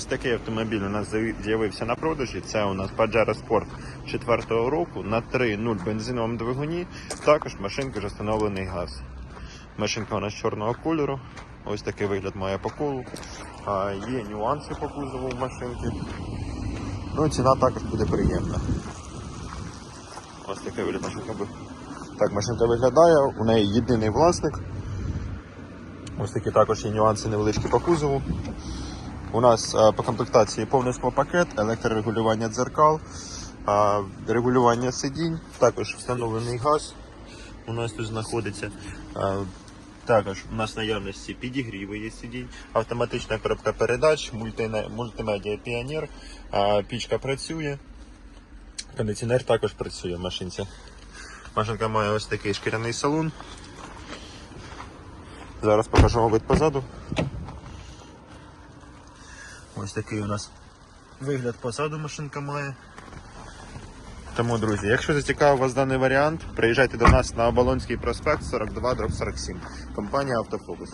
Ось такий автомобіль у нас з'явився на продажі. Це у нас Pajero Sport 4-го року на 3.0 бензиновому двигуні. Також машинка вже встановлений газ. Машинка у нас чорного кольору. Ось такий вигляд має по колу. А, є нюанси по кузову в машинки. Ну, ціна також буде приємна. Ось такий вигляд машинка. буде. Так, машинка виглядає, у неї єдиний власник. Ось такі також є нюанси невеличкі по кузову. У нас е, по комплектації повний пакет, електрорегулювання дзеркал, е, регулювання сидінь, також встановлений газ у нас тут знаходиться. Е, Також у нас наявності підігріви є сидінь, автоматична коробка передач, мультимедіа піонер, пічка працює, кондиціонер також працює в машинці. Машинка має ось такий шкіряний салон. Зараз покажу вид позаду. Ось такий у нас вигляд посаду машинка має. Тому, друзі, якщо зацікавив вас даний варіант, приїжджайте до нас на Оболонський проспект 42 47. Компанія Автофокус.